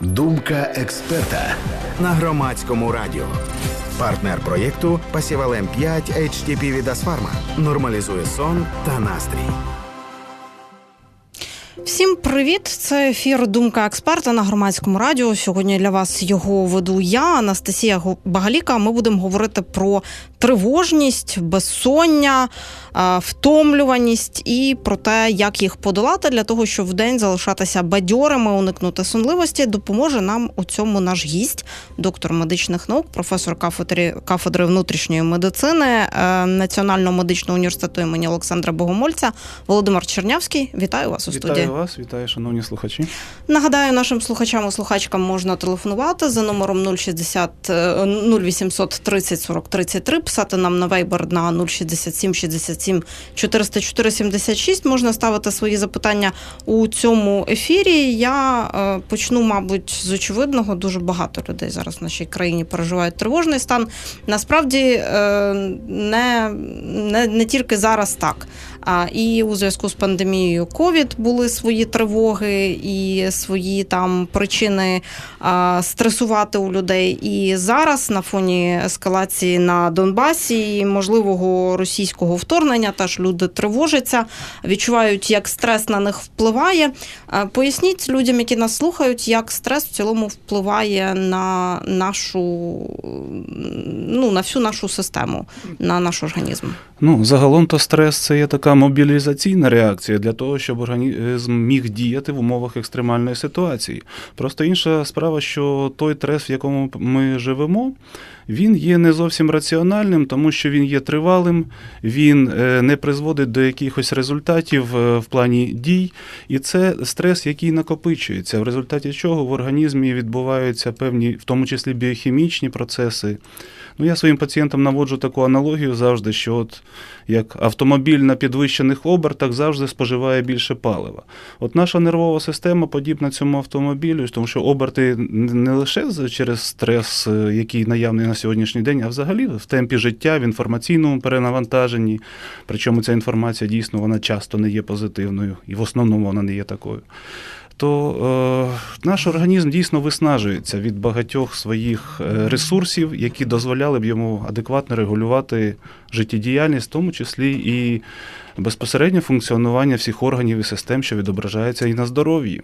Думка експерта на громадському радіо. Партнер проєкту Пасівалем 5 HTP від Асфарма нормалізує сон та настрій. Всім привіт! Це ефір Думка експерта на громадському радіо. Сьогодні для вас його веду я, Анастасія Багаліка. Ми будемо говорити про тривожність, безсоння, втомлюваність і про те, як їх подолати для того, щоб в день залишатися бадьорими, уникнути сонливості. Допоможе нам у цьому наш гість, доктор медичних наук, професор кафедри кафедри внутрішньої медицини е, Національного медичного університету імені Олександра Богомольця Володимир Чернявський. Вітаю вас у студії. Вітаю вас, вітаю, шановні слухачі. Нагадаю, нашим слухачам і слухачкам можна телефонувати за номером 060 0800 30 40 33, писати нам на Viber на 067 67 404 76. Можна ставити свої запитання у цьому ефірі. Я е, почну, мабуть, з очевидного. Дуже багато людей зараз в нашій країні переживають тривожний стан. Насправді е, не, не, не тільки зараз так. І у зв'язку з пандемією ковід були свої тривоги і свої там причини стресувати у людей. І зараз на фоні ескалації на Донбасі і можливого російського вторгнення теж люди тривожаться, відчувають, як стрес на них впливає. Поясніть людям, які нас слухають, як стрес в цілому впливає на нашу ну на всю нашу систему, на наш організм. Ну загалом то стрес це є така мобілізаційна реакція для того, щоб організм міг діяти в умовах екстремальної ситуації. Просто інша справа, що той стрес, в якому ми живемо, він є не зовсім раціональним, тому що він є тривалим, він е, не призводить до якихось результатів е, в плані дій, і це стрес, який накопичується, в результаті чого в організмі відбуваються певні, в тому числі біохімічні процеси. Ну, я своїм пацієнтам наводжу таку аналогію завжди, що от як автомобіль на підвищених обертах завжди споживає більше палива. От наша нервова система подібна цьому автомобілю, тому що оберти не лише через стрес, е, який наявний на сьогоднішній день, а взагалі в темпі життя, в інформаційному перенавантаженні. Причому ця інформація дійсно вона часто не є позитивною, і в основному вона не є такою то е, наш організм дійсно виснажується від багатьох своїх е, ресурсів, які дозволяли б йому адекватно регулювати життєдіяльність, в тому числі і безпосереднє функціонування всіх органів і систем, що відображається і на здоров'ї.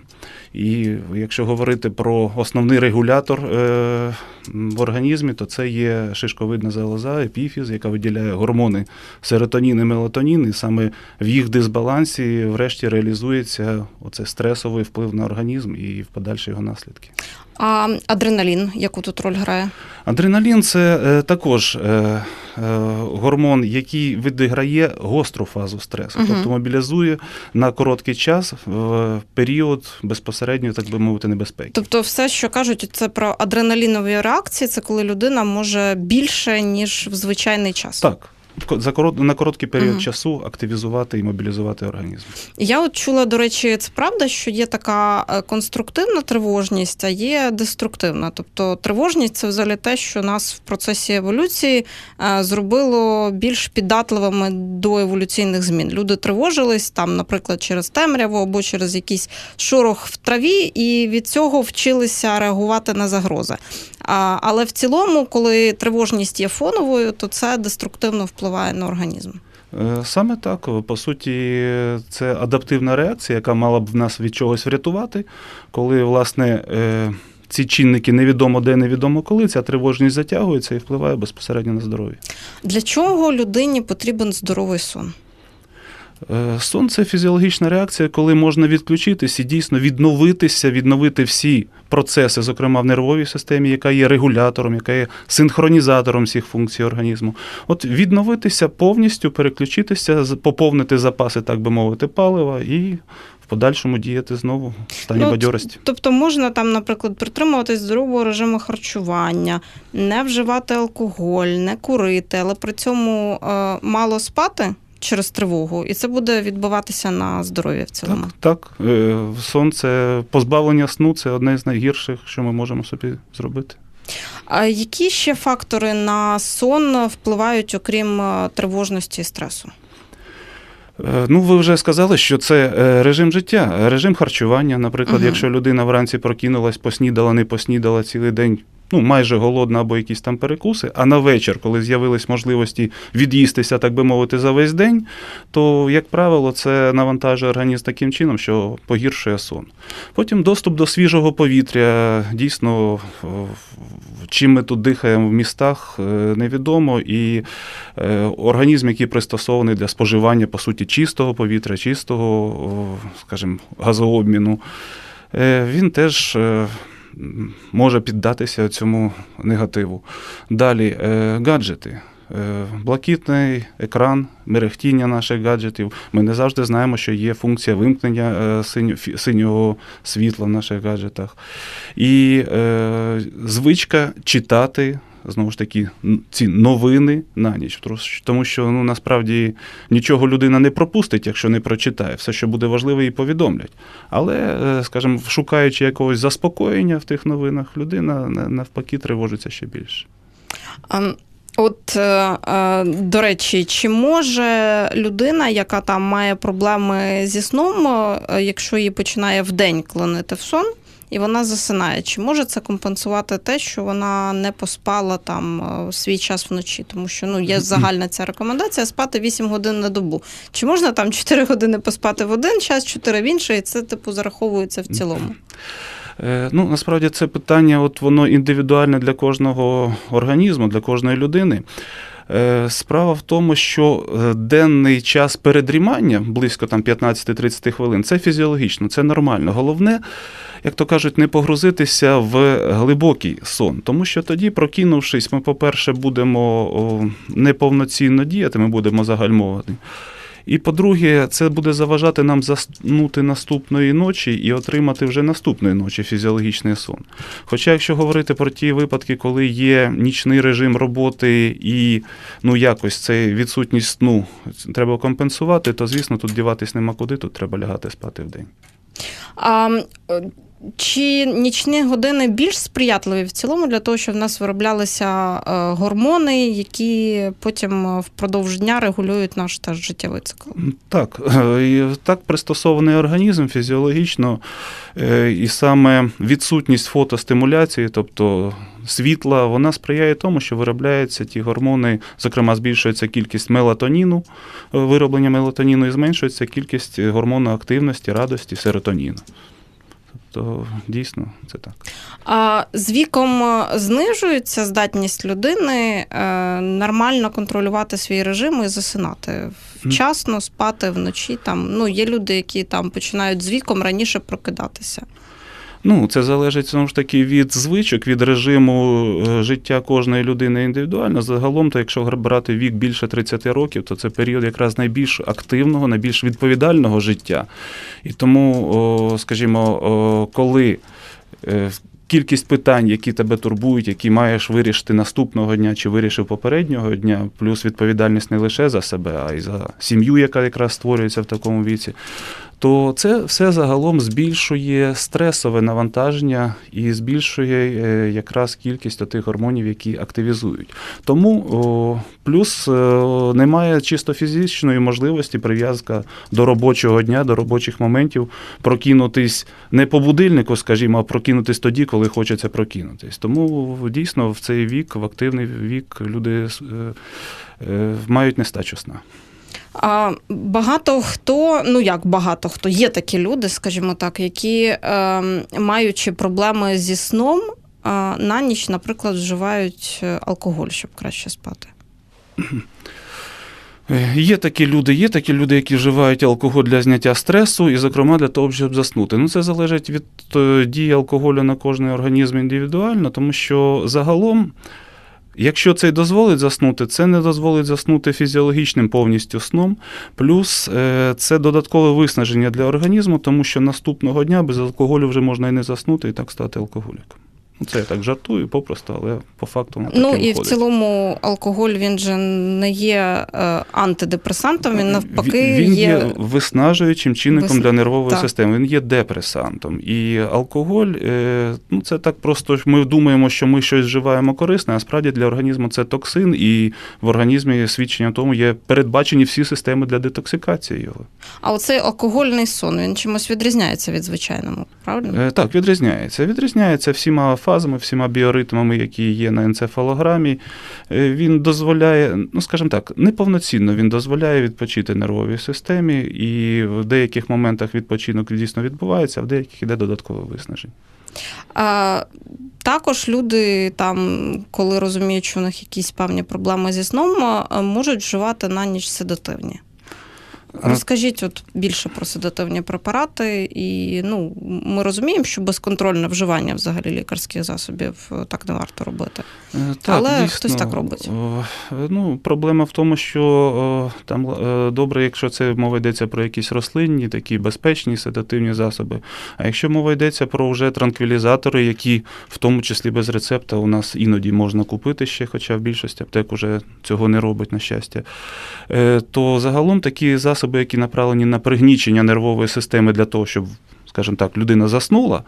І якщо говорити про основний регулятор е, в організмі, то це є шишковидна залоза, епіфіз, яка виділяє гормони серотонін і мелатонін, і саме в їх дисбалансі, врешті, реалізується оце стресовий вплив на організм і в подальші його наслідки. А адреналін, яку тут роль грає? Адреналін це е, також е, е, гормон, який відіграє гостру фазу стресу, угу. тобто мобілізує на короткий час в період безпосередньо, так би мовити, небезпеки. Тобто, все, що кажуть, це про адреналінові реакції, це коли людина може більше ніж в звичайний час. Так за корот, на короткий період mm. часу активізувати і мобілізувати організм. Я от чула, до речі, це правда, що є така е, конструктивна тривожність, а є деструктивна. Тобто тривожність це взагалі те, що нас в процесі еволюції е, зробило більш піддатливими до еволюційних змін. Люди тривожились там, наприклад, через темряву або через якийсь шорох в траві, і від цього вчилися реагувати на загрози. Але в цілому, коли тривожність є фоновою, то це деструктивно впливає на організм. Е, саме так, по суті, це адаптивна реакція, яка мала б в нас від чогось врятувати, коли, власне, е, ці чинники невідомо де, невідомо коли, ця тривожність затягується і впливає безпосередньо на здоров'я. Для чого людині потрібен здоровий сон? Е, сон це фізіологічна реакція, коли можна відключитись і дійсно відновитися, відновити всі процеси, зокрема в нервовій системі, яка є регулятором, яка є синхронізатором всіх функцій організму. От відновитися повністю, переключитися, поповнити запаси, так би мовити, палива і. В подальшому діяти знову в стані ну, бадьорості. Тобто можна там, наприклад, притримуватись здорового режиму харчування, не вживати алкоголь, не курити, але при цьому е, мало спати через тривогу, і це буде відбуватися на здоров'я в цілому. Так, так. Е, сон це позбавлення сну це одне з найгірших, що ми можемо собі зробити. А які ще фактори на сон впливають, окрім е, тривожності і стресу? Е, Ну, ви вже сказали, що це режим життя, режим харчування. Наприклад, Мгм. якщо людина вранці прокинулась, поснідала, не поснідала цілий день, ну майже голодна або якісь там перекуси, а на вечір, коли з'явились можливості від'їстися, так би мовити, за весь день, то, як правило, це навантажує організм таким чином, що погіршує сон. Потім доступ до свіжого повітря. Дійсно, чим ми тут дихаємо в містах, е, невідомо. І е, організм, який пристосований для споживання, по суті, чистого повітря, чистого, скажімо, газообміну, е, він теж. Може піддатися цьому негативу. Далі е, гаджети. Е, Блакитний екран, мерехтіння наших гаджетів. Ми не завжди знаємо, що є функція вимкнення е, синього світла в наших гаджетах. І е, звичка читати. Знову ж таки, ці новини на ніч. Тому що ну, насправді нічого людина не пропустить, якщо не прочитає. Все, що буде важливе, їй повідомлять. Але, е, скажімо, шукаючи якогось заспокоєння в тих новинах, людина навпаки тривожиться ще більше. А, От, е, е, до речі, чи може людина, яка там має проблеми зі сном, якщо її починає вдень клонити в сон, і вона засинає, чи може це компенсувати те, що вона не поспала там е, свій час вночі? Тому що ну, є загальна ця рекомендація спати 8 годин на добу. Чи можна там 4 години поспати в один час, 4 в інший, і це типу зараховується в цілому? Е, Ну, насправді це питання, от воно індивідуальне для кожного організму, для кожної людини. Е, Справа в тому, що е, денний час передрімання, близько там 15-30 хвилин, це фізіологічно, це нормально. Головне, як то кажуть, не погрузитися в глибокий сон. Тому що тоді, прокинувшись, ми, по-перше, будемо неповноцінно діяти, ми будемо загальмовані. І по-друге, це буде заважати нам заснути наступної ночі і отримати вже наступної ночі фізіологічний сон. Хоча, якщо говорити про ті випадки, коли є нічний режим роботи і ну якось цей відсутність сну треба компенсувати, то звісно тут діватись нема куди, тут треба лягати спати в день. Е, чи нічні години більш сприятливі в цілому для того, щоб в нас вироблялися е, гормони, які потім е, впродовж дня регулюють наш теж життєвий цикл? Так, е, так пристосований організм фізіологічно, і саме відсутність фотостимуляції, тобто світла, вона сприяє тому, що виробляються ті гормони, зокрема, збільшується кількість мелатоніну, вироблення мелатоніну, і зменшується кількість гормону активності, радості, серотоніну. Тобто, дійсно, це так. А з віком е, знижується здатність людини е, нормально контролювати свій режим і засинати вчасно, спати вночі. Там ну є люди, які там починають з віком раніше прокидатися. Ну, це залежить знову ж таки від звичок, від режиму е, життя кожної людини індивідуально. Загалом, то якщо брати вік більше 30 років, то це період якраз найбільш активного, найбільш відповідального життя. І тому, скажімо, коли е, кількість питань, які тебе турбують, які маєш вирішити наступного дня чи вирішив попереднього дня, плюс відповідальність не лише за себе, а й за сім'ю, яка якраз створюється в такому віці, то це все загалом збільшує стресове навантаження і збільшує е, якраз кількість тих гормонів, які активізують. Тому плюс о, немає чисто фізичної можливості прив'язка до робочого дня, до робочих моментів, прокинутись не по будильнику, скажімо, а прокинутись тоді, коли хочеться прокинутись. Тому дійсно в цей вік, в активний вік, люди е, е, мають нестачу сна. А багато хто, ну як багато хто, є такі люди, скажімо так, які, е, маючи проблеми зі сном, на ніч, наприклад, вживають е, алкоголь, щоб краще спати. Е, Є такі люди, є такі люди, які вживають алкоголь для зняття стресу, і, зокрема, для того, щоб заснути. Ну, це залежить від е, дії алкоголю на кожний організм індивідуально, тому що загалом, якщо це й дозволить заснути, це не дозволить заснути фізіологічним повністю сном. Плюс е, це додаткове виснаження для організму, тому що наступного дня без алкоголю вже можна і не заснути, і так стати алкоголіком. Ну, Це я так жартую, попросту, але по факту воно таке Ну і в цілому алкоголь він же не є е, антидепресантом, він навпаки Він- він є. є виснажуючим чинником Вис- для нервової так. системи. Він є депресантом. І алкоголь, е, ну це так просто. Ми думаємо, що ми щось вживаємо корисне, а справді для організму це токсин, і в організмі свідчення тому є передбачені всі системи для детоксикації його. А оцей алкогольний сон він чимось відрізняється від звичайного, правильно? Е, Так, відрізняється. Відрізняється всіма фазами, всіма біоритмами, які є на енцефалограмі. Е, Він дозволяє, ну скажімо так, неповноцінно він дозволяє відпочити нервовій системі, і в деяких моментах відпочинок дійсно відбувається, а в деяких іде додаткове виснаження. Також люди, там, коли розуміють, що у них якісь певні проблеми зі сном, можуть вживати на ніч седативні. Розкажіть от більше про седативні препарати, і ну, ми розуміємо, що безконтрольне вживання взагалі лікарських засобів е, так не варто робити. Е, Але хтось так робить. Ну, проблема в тому, що там е, добре, якщо це мова йдеться про якісь рослинні, такі безпечні седативні засоби. А якщо мова йдеться про вже транквілізатори, які в тому числі без рецепта у нас іноді можна купити ще, хоча в більшості аптек уже цього не робить, на щастя, е, то загалом такі засоби, які направлені на пригнічення нервової системи для того, щоб, скажімо так, людина заснула.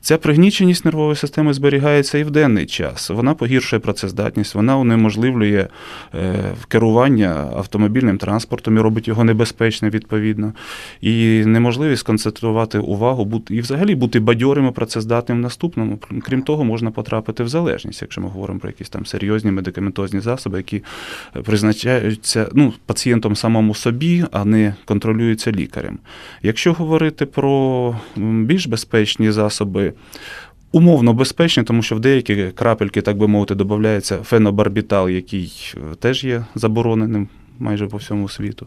Ця пригніченість нервової системи зберігається і в денний час. Вона погіршує працездатність, вона унеможливлює е, керування автомобільним транспортом і робить його небезпечним відповідно. І неможливість концентрувати увагу бути, і взагалі бути бадьорим і працездатним в наступному. Крім того, можна потрапити в залежність, якщо ми говоримо про якісь там серйозні медикаментозні засоби, які призначаються ну, пацієнтом самому собі, а не контролюються лікарем. Якщо говорити про більш безпечні засоби, умовно безпечні, тому що в деякі крапельки, так би мовити, додається фенобарбітал, який е, теж є забороненим майже по всьому світу.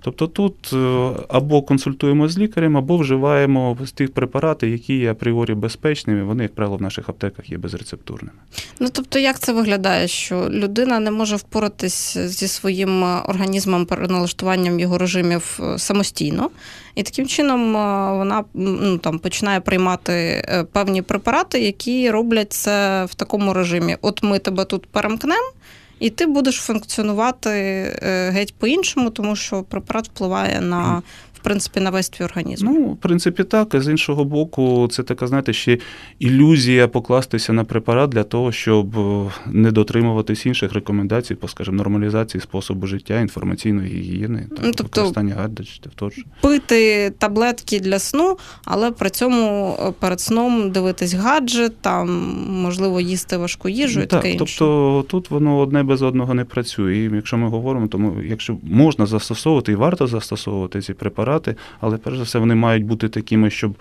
Тобто тут е, або консультуємо з лікарем, або вживаємо тих препарати, які є апріорі безпечними. Вони, як правило, в наших аптеках є безрецептурними. Ну тобто, як це виглядає, що людина не може впоратись зі своїм е, організмом переналаштуванням його режимів е, самостійно, і таким чином вона ну, там, починає приймати певні препарати, які роблять це в такому режимі: от ми тебе тут перемкнемо. І ти будеш функціонувати е, геть по-іншому, тому що препарат впливає на принципі на весь твій організм. Ну, в принципі, так. З іншого боку, це така, знаєте, ще ілюзія покластися на препарат для того, щоб е, не дотримуватись інших рекомендацій по, скажімо, нормалізації способу життя, інформаційної гігієни, там, Ну, тобто- використання гаджетів тощо. пити таблетки для сну, але при цьому е, перед сном дивитись гаджет, там можливо їсти важку їжу і так, таке інше. тобто тут воно одне без одного не працює. І якщо ми говоримо, тому якщо можна застосовувати і варто застосовувати ці препарати, але перш за все вони мають бути такими, щоб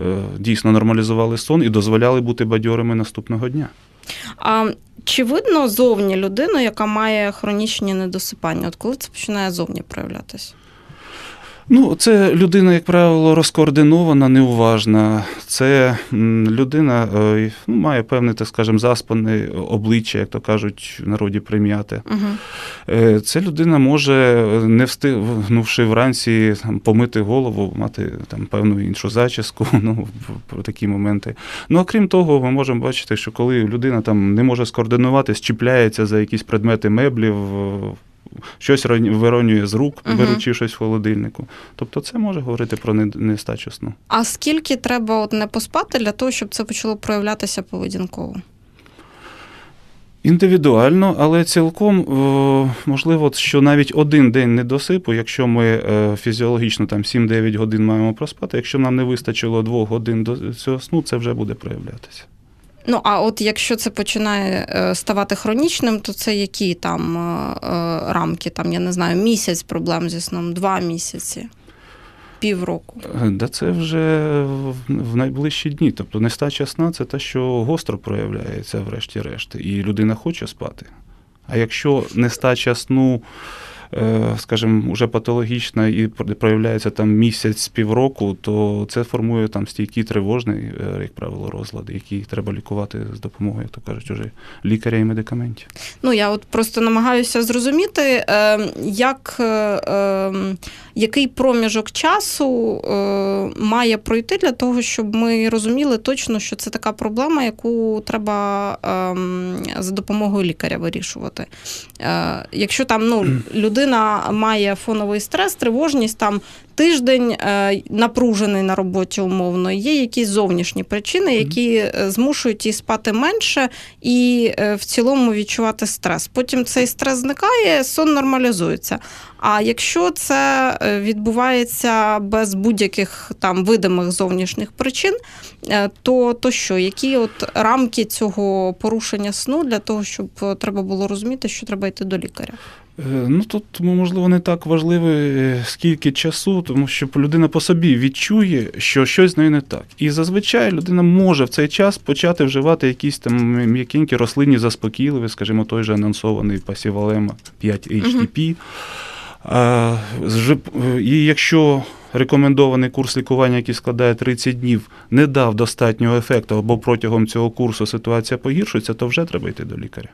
е, дійсно нормалізували сон і дозволяли бути бадьорими наступного дня. А чи видно зовні людину, яка має хронічні недосипання? От коли це починає зовні проявлятися? Ну, це людина, як правило, розкоординована, неуважна. Це людина е, ну, має певне, так скажемо, заспане обличчя, як то кажуть, в народі прим'яте. Угу. Це людина може, е, не встигнувши вранці там, помити голову, мати там певну іншу зачіску, ну, про такі моменти. Ну, а крім того, ми можемо бачити, що коли людина там не може скоординуватись, чіпляється за якісь предмети меблів, щось виронює з рук, Мгм. беручи щось в холодильнику. Тобто це може говорити про не- нестачу сну. А скільки треба от не поспати для того, щоб це почало проявлятися поведінково? Індивідуально, але цілком е, можливо, що навіть один день недосипу, якщо ми е, фізіологічно там 7-9 годин маємо проспати, якщо нам не вистачило 2 годин до цього сну, це вже буде проявлятися. Ну а от якщо це починає е, ставати хронічним, то це які там е, е, рамки? Там я не знаю, місяць проблем зі сном, два місяці, півроку. Да це вже в, найближчі дні. Тобто нестача сна це те, що гостро проявляється, врешті-решт, і людина хоче спати. А якщо нестача сну скажімо, вже патологічна і проявляється там місяць півроку, то це формує там стійкий тривожний, е, як правило, розлад, який треба лікувати з допомогою, як то кажуть, уже лікаря і медикаментів. Ну я от просто намагаюся зрозуміти, е, як, е, е, який проміжок часу е, має пройти для того, щоб ми розуміли точно, що це така проблема, яку треба е, за допомогою лікаря вирішувати. Е, якщо там ну, людина має фоновий стрес, тривожність там. Тиждень е, напружений на роботі умовно, є якісь зовнішні причини, які е, змушують її спати менше і е, в цілому відчувати стрес. Потім цей стрес зникає, сон нормалізується. А якщо це відбувається без будь-яких там видимих зовнішніх причин, то, то що? Які от рамки цього порушення сну для того, щоб треба було розуміти, що треба йти до лікаря? Е, Ну тут можливо не так важливо, е, скільки часу, тому що людина по собі відчує, що щось з нею не так. І зазвичай людина може в цей час почати вживати якісь там м'якенькі рослинні заспокійливі, скажімо, той же анонсований пасівалема 5 HTP. А, зжип- І якщо рекомендований курс лікування, який складає 30 днів, не дав достатнього ефекту, або протягом цього курсу ситуація погіршується, то вже треба йти до лікаря.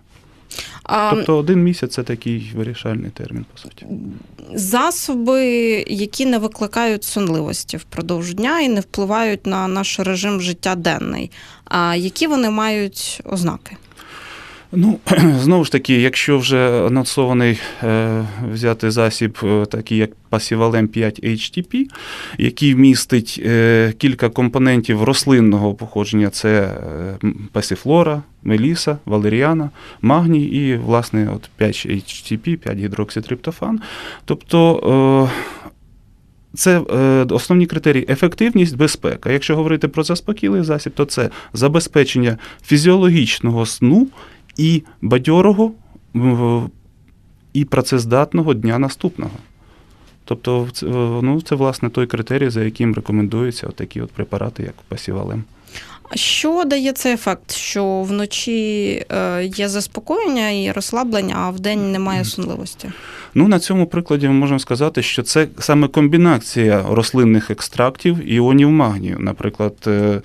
Тобто один місяць це такий вирішальний термін, по суті. засоби, які не викликають сонливості впродовж дня і не впливають на наш режим життя денний. А які вони мають ознаки? Ну, знову ж таки, якщо вже анонсований е, взяти засіб, е, такий як Пасівалем 5 HTP, який містить е, кілька компонентів рослинного походження: це пасіфлора, меліса, валеріана, магній і, власне, от 5 HTP, 5 гідрокситриптофан. Тобто. Е, це е, основні критерії ефективність, безпека. Якщо говорити про заспокійливий засіб, то це забезпечення фізіологічного сну і бадьорого і працездатного дня наступного. Тобто, це, ну, це власне той критерій, за яким рекомендуються такі от препарати, як пасівалем. А Що дає цей ефект, що вночі е, є заспокоєння і розслаблення, а вдень немає сонливості? Ну, на цьому прикладі ми можемо сказати, що це саме комбінація рослинних екстрактів іонів магнію. Наприклад, е,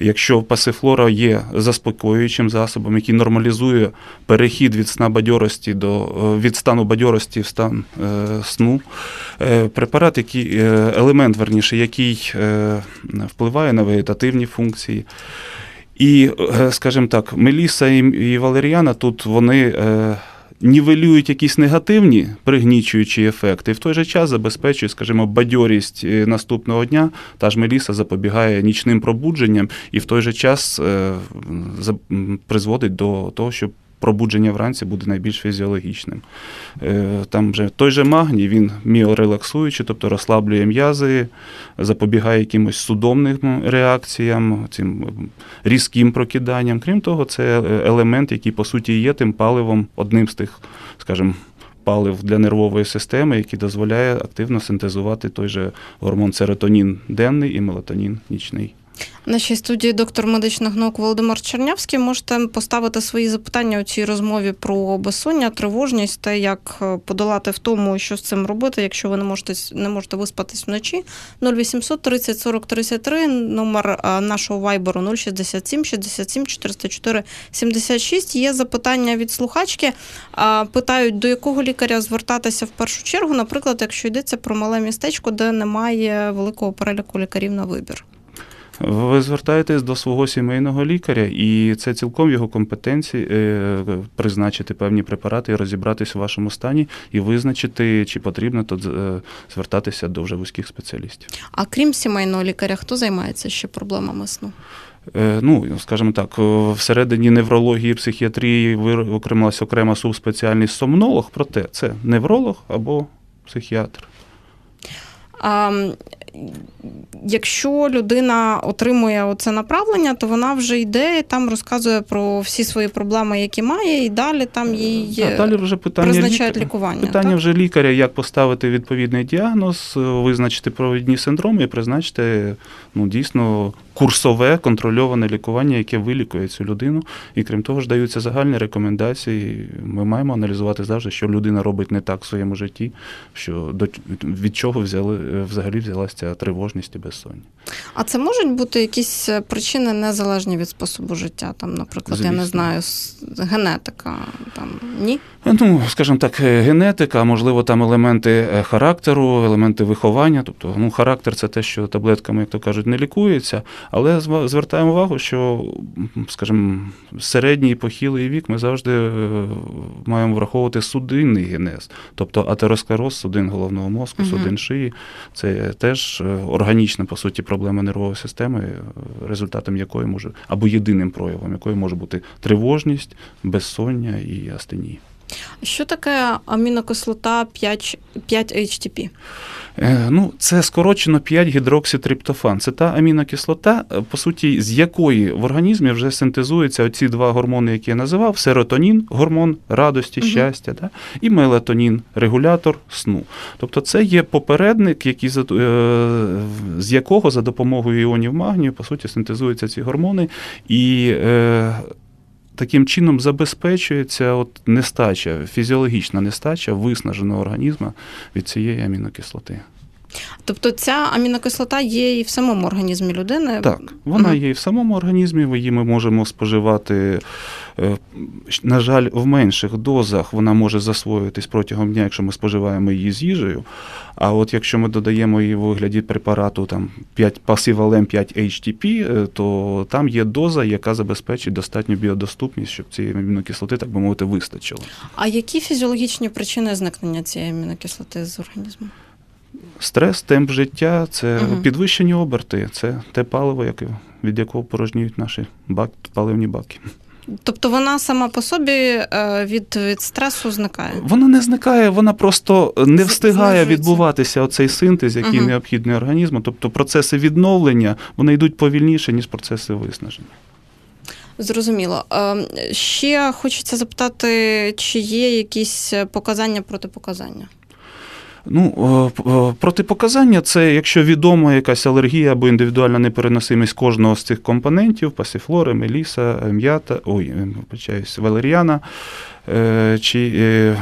якщо пасифлора є заспокоюючим засобом, який нормалізує перехід від сна бадьорості до е, від стану бадьорості в стан е, сну, е, препарат, який е, елемент, верніше, який е, впливає на вегетативні функції. І, е, скажімо так, Меліса і, Валеріана тут вони нівелюють якісь негативні пригнічуючі ефекти, і в той же час забезпечують, скажімо, бадьорість е, наступного дня. Та ж Меліса запобігає нічним пробудженням і в той же час е, призводить до того, що пробудження вранці буде найбільш фізіологічним. Е, Там же той же магній, він міорелаксуючий, тобто розслаблює м'язи, запобігає якимось судомним реакціям, цим різким прокиданням. Крім того, це е, елемент, який по суті є тим паливом, одним з тих, скажімо, палив для нервової системи, який дозволяє активно синтезувати той же гормон серотонін денний і мелатонін нічний. В нашій студії доктор медичних наук Володимир Чернявський. Можете поставити свої запитання у цій розмові про безсоння, тривожність, те, як е, подолати в тому, що з цим робити, якщо ви не можете не можете виспатись вночі. 0800 30 40 33, номер е, нашого вайберу 067 67 404 76. Є запитання від слухачки. Питають, до якого лікаря звертатися в першу чергу, наприклад, якщо йдеться про мале містечко, де немає великого переліку лікарів на вибір. Ви звертаєтесь до свого сімейного лікаря, і це цілком його компетенції е, призначити певні препарати і розібратись у вашому стані і визначити, чи потрібно тут е, звертатися до вже вузьких спеціалістів. А крім сімейного лікаря, хто займається ще проблемами сну? Е, Ну, скажімо так, всередині неврології і психіатрії виокремилася окрема субспеціальність сомнолог, проте це невролог або психіатр. А, якщо людина отримує оце направлення, то вона вже йде і там розказує про всі свої проблеми, які має, і далі там їй А далі вже питання призначають лікаря. лікування. Питання так? вже лікаря, як поставити відповідний діагноз, е, визначити провідні синдроми і призначити ну, дійсно курсове контрольоване лікування, яке вилікує цю людину. І крім того ж, даються загальні рекомендації. Ми маємо аналізувати завжди, що людина робить не так в своєму житті, що до від чого взяли взагалі взялася ця тривожність і безсоння. А це можуть бути якісь е, причини незалежні від способу життя? Там, наприклад, я не знаю, генетика. Там ні? Ну, скажімо так, е, генетика, можливо, там елементи е, характеру, елементи виховання. Тобто, ну, характер це те, що таблетками, як то кажуть, не лікується. Але звертаємо увагу, що, скажімо, середній і похилий вік ми завжди е, маємо враховувати судинний генез, тобто атеросклероз судин головного мозку, судин шиї. Це теж е, органічна, по суті, проблема нервової системи, е, результатом якої може, або єдиним проявом якої може бути тривожність, безсоння і астенія. Що таке амінокислота 5, 5-HTP? Е, Ну, це скорочено 5-гідрокситриптофан. Це та амінокислота, е, по суті, з якої в організмі вже синтезуються оці два гормони, які я називав: серотонін, гормон радості, Мгм. щастя, да? і мелатонін, регулятор сну. Тобто, це є попередник, який, е, з якого за допомогою іонів магнію, по суті, синтезуються ці гормони. І таким чином забезпечується от нестача, фізіологічна нестача виснаженого організму від цієї амінокислоти. Тобто ця амінокислота є і в самому організмі людини. Так, вона є і в самому організмі, її ми можемо споживати, е, на жаль, в менших дозах вона може засвоїтись протягом дня, якщо ми споживаємо її з їжею. А от якщо ми додаємо її в вигляді препарату там 5 пасивалем 5 HTP, е, то там є доза, яка забезпечить достатню біодоступність, щоб цієї амінокислоти, так би мовити, вистачило. А які фізіологічні причини зникнення цієї амінокислоти з організму? Стрес, темп життя це Мгм. підвищені оберти, це те паливо, яке, від якого порожніють наші бак, паливні баки. Тобто вона сама по собі е, від, від стресу зникає. Вона не зникає, вона просто не встигає відбуватися оцей синтез, який Мгм. необхідний організму. Тобто процеси відновлення вони йдуть повільніше, ніж процеси виснаження. Зрозуміло. Е, Ще хочеться запитати, чи є якісь показання протипоказання? Ну, п- о, протипоказання це якщо відома якась алергія або індивідуальна непереносимість кожного з цих компонентів: пасіфлори, меліса, м'ята, ой, е, вибачаюсь, валеріана, е, чи е,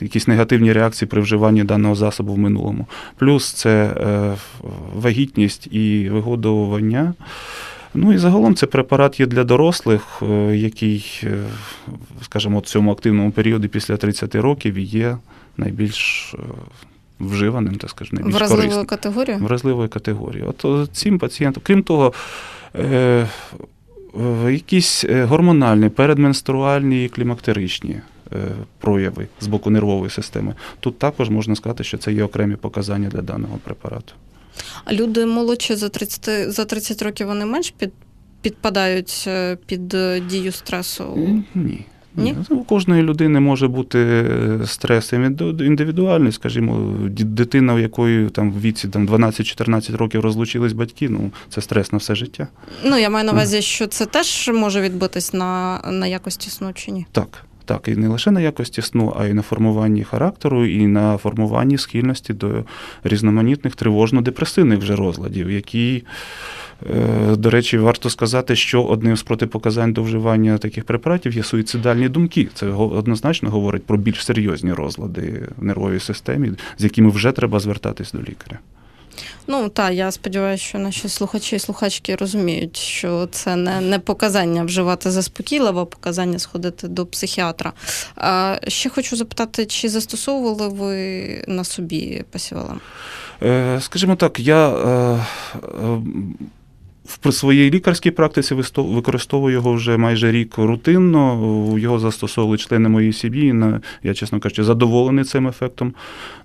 якісь негативні реакції при вживанні даного засобу в минулому. Плюс це е, вагітність і вигодовування. Ну і загалом це препарат є для дорослих, е, який, е, скажімо, в цьому активному періоді після 30 років є найбільш е, вживаним, так скажемо, найбільш Вразливою корисним. категорією? Вразливої категорії. От цим пацієнтам, крім того, е, е, якісь е, гормональні, передменструальні і клімактеричні е, прояви з боку нервової системи. Тут також можна сказати, що це є окремі показання для даного препарату. А люди молодші за 30, за 30 років вони менш під, підпадають під дію стресу? Ні. Ні. Ні? У кожної людини може бути е, стрес індивідуальний, скажімо, дитина, у якої там в віці там, 12-14 років розлучились батьки, ну це стрес на все життя. Ну, я маю на увазі, що це теж може відбитись на, на якості сну чи ні? Так, так, і не лише на якості сну, а й на формуванні характеру, і на формуванні схильності до різноманітних тривожно-депресивних вже розладів, які, до речі, варто сказати, що одним з протипоказань до вживання таких препаратів є суїцидальні думки. Це однозначно говорить про більш серйозні розлади в нервовій системі, з якими вже треба звертатись до лікаря. Ну так, я сподіваюся, що наші слухачі і слухачки розуміють, що це не, не показання вживати заспокійливо, а показання сходити до психіатра. А, ще хочу запитати, чи застосовували ви на собі пасівалам? Е, Скажімо так, я е, е, в своїй лікарській практиці використовую його вже майже рік рутинно. Його застосовували члени моєї сім'ї. Я, чесно кажучи, задоволений цим ефектом.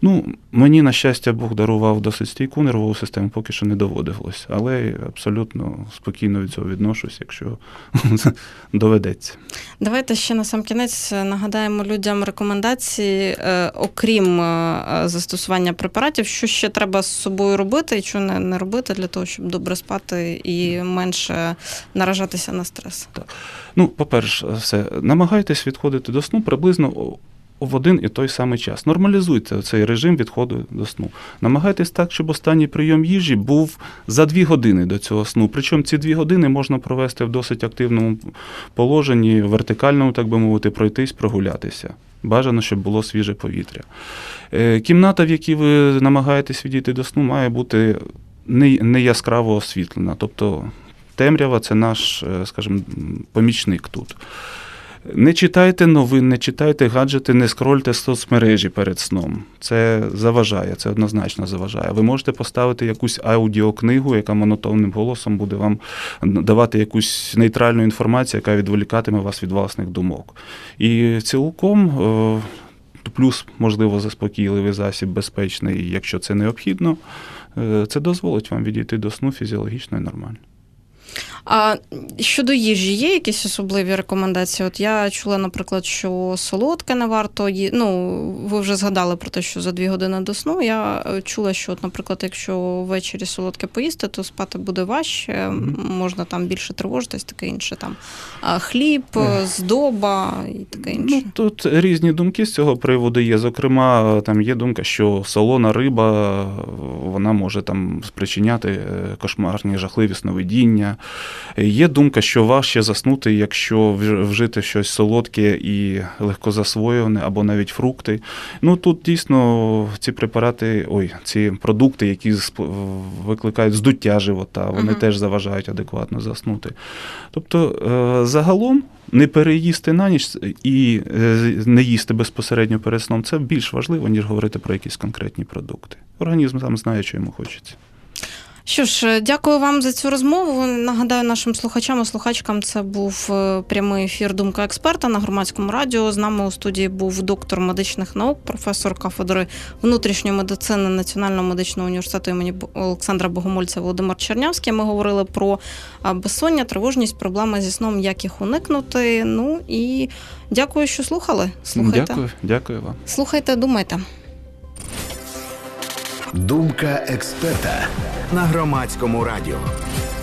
Ну, мені, на щастя, Бог дарував досить стійку нервову систему, поки що не доводилось. Але абсолютно спокійно від цього відношусь, якщо доведеться. Давайте ще на сам кінець нагадаємо людям рекомендації, е, окрім е, застосування препаратів, що ще треба з собою робити і що не робити для того, щоб добре спати і менше наражатися на стрес. Ну, по-перше, все, намагайтесь відходити до сну приблизно в один і той самий час. Нормалізуйте цей режим відходу до сну. Намагайтесь так, щоб останній прийом їжі був за дві години до цього сну. Причому ці дві години можна провести в досить активному положенні, вертикальному, так би мовити, пройтись, прогулятися. Бажано, щоб було свіже повітря. Е, Кімната, в якій ви намагаєтесь відійти до сну, має бути не, не яскраво освітлена. Тобто темрява це наш, е, скажімо, помічник тут. Не читайте новин, не читайте гаджети, не скрольте соцмережі перед сном. Це заважає, це однозначно заважає. Ви можете поставити якусь аудіокнигу, яка монотонним голосом буде вам давати якусь нейтральну інформацію, яка відволікатиме вас від власних думок. І цілком. е, Плюс, можливо, заспокійливий засіб безпечний, якщо це необхідно, це дозволить вам відійти до сну фізіологічно і нормально. А щодо їжі, є якісь особливі рекомендації? От я чула, наприклад, що солодке не варто ї... Ну, ви вже згадали про те, що за дві години до сну. Я е, чула, що, от, наприклад, якщо ввечері солодке поїсти, то спати буде важче, Мгм. можна там більше тривожитись, таке інше. Там а хліб, здоба і таке інше. Ну, тут різні думки з цього приводу є. Зокрема, там є думка, що солона риба вона може там спричиняти е, кошмарні жахливі сновидіння. Є думка, що важче заснути, якщо вж- вжити щось солодке і легко засвоюване, або навіть фрукти. Ну тут дійсно ці препарати, ой, ці продукти, які викликають здуття живота, вони Мгм. теж заважають адекватно заснути. Тобто, е, загалом не переїсти на ніч і е, не їсти безпосередньо перед сном це більш важливо, ніж говорити про якісь конкретні продукти. Організм сам знає, що йому хочеться. Що ж, е, дякую вам за цю розмову. Нагадаю нашим слухачам і слухачкам, це був е, прямий ефір Думка експерта на громадському радіо. З нами у студії був доктор медичних наук, професор кафедри внутрішньої медицини Національного медичного університету імені Олександра Богомольця Володимир Чернявський. Ми говорили про безсоння, тривожність, проблеми зі сном, як їх уникнути. Ну і дякую, що слухали. Слухайте, Дякую, дякую вам. слухайте, думайте. Думка експерта на громадському радіо.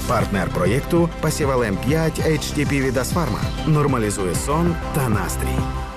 Партнер проєкту Пасівалем 5 HTP від Асфарма нормалізує сон та настрій.